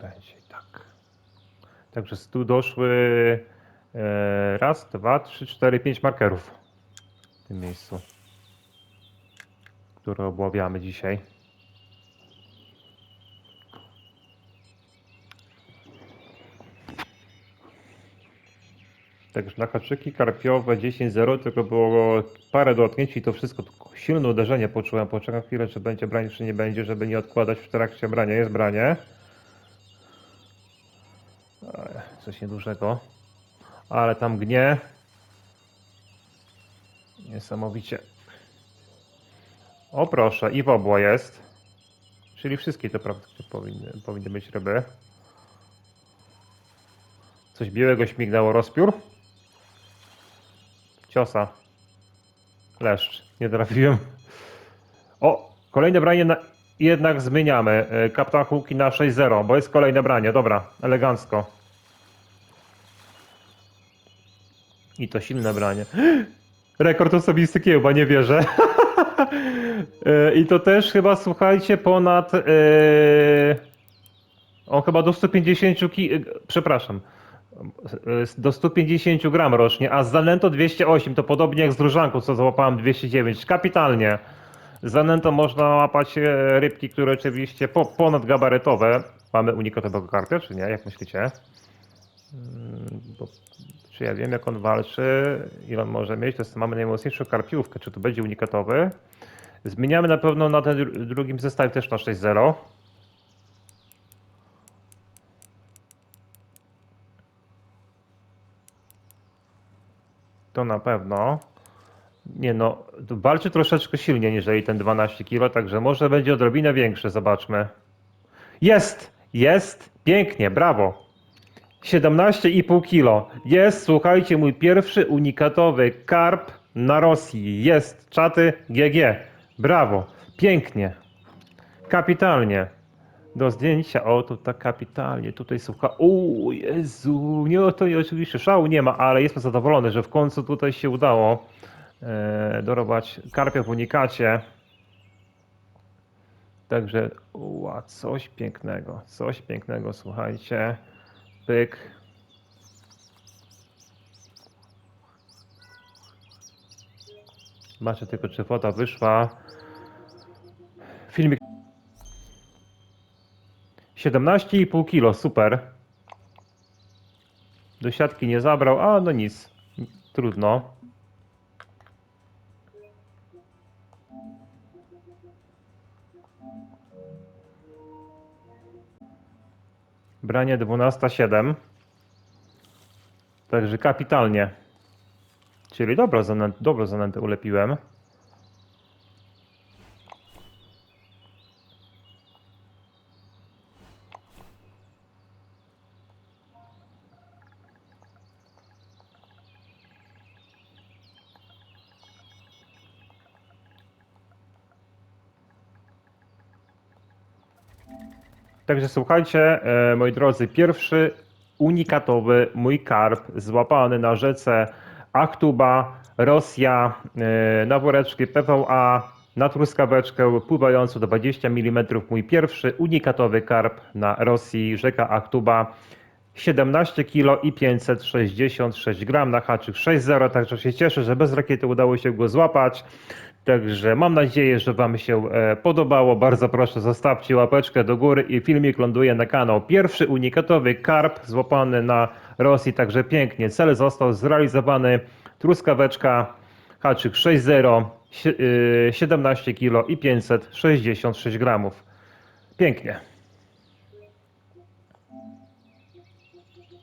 Będzie tak. Także tu doszły e, raz, dwa, trzy, cztery, pięć markerów w tym miejscu, które obławiamy dzisiaj. Także na haczyki karpiowe 10-0, tylko było parę dotknięć i to wszystko, silne uderzenie poczułem. Poczekam chwilę, czy będzie branie, czy nie będzie, żeby nie odkładać w trakcie brania. Jest branie. Ej, Coś niedużego. Ale tam gnie. Niesamowicie. O proszę, i wobła jest. Czyli wszystkie to praktycznie powinny, powinny być ryby. Coś białego śmignęło rozpiór. Ciosa. Leszcz. Nie trafiłem. O! Kolejne branie na... jednak zmieniamy. E, Kapitan Huki na 6-0, bo jest kolejne branie. Dobra, elegancko. I to silne branie. Rekord osobisty kiełba, nie wierzę. E, I to też chyba, słuchajcie, ponad... e, On chyba do 150 ki... e, Przepraszam. Do 150 gram rocznie, a z Zanento 208, to podobnie jak z Różanką, co złapałem 209. Kapitalnie. Z Zanento można łapać e, rybki, które oczywiście po, ponadgabarytowe. Mamy unikatowego karpia, czy nie? Jak myślicie? Mm, Bo, czy ja wiem, jak on walczy, ile on może mieć? To jest, mamy najmocniejszą karpiówkę. Czy to będzie unikatowy? Zmieniamy na pewno na ten dru- drugim zestawie też na 6.0. To na pewno. Nie no, to walczy troszeczkę silniej niżeli ten 12 kg, także może będzie odrobinę większy, zobaczmy. Jest! Jest! Pięknie, brawo! 17,5 kg. Jest, słuchajcie, mój pierwszy unikatowy karp na Rosji. Jest, czaty GG. Brawo, pięknie. Kapitalnie. Do zdjęcia, o to tak kapitalnie, tutaj słucha, o Jezu, nie, to nie, oczywiście szału nie ma, ale jestem zadowolony, że w końcu tutaj się udało dorobać karpia w unikacie. Także, ua, coś pięknego, coś pięknego, słuchajcie, pyk. Zobaczę tylko, czy woda wyszła. Filmik 17,5 kg, super. Do siatki nie zabrał, a no nic, trudno. Branie 12,7. Także kapitalnie. Czyli dobro zanętę, dobro zanętę ulepiłem. Także słuchajcie, e, moi drodzy, pierwszy unikatowy mój karp złapany na rzece Achtuba, Rosja, e, na woreczki PVA, na truskaweczkę pływającą do 20 mm. Mój pierwszy unikatowy karp na Rosji, rzeka Achtuba. 17 kg i 566 gram na haczyk 6.0, także się cieszę, że bez rakiety udało się go złapać. Także mam nadzieję, że Wam się e, podobało. Bardzo proszę, zostawcie łapeczkę do góry i filmik ląduje na kanał. Pierwszy unikatowy karp złapany na Rosji, także pięknie. Cel został zrealizowany. Truskaweczka, haczyk 6.0, sie- y, 17 kg i 566 gramów. Pięknie.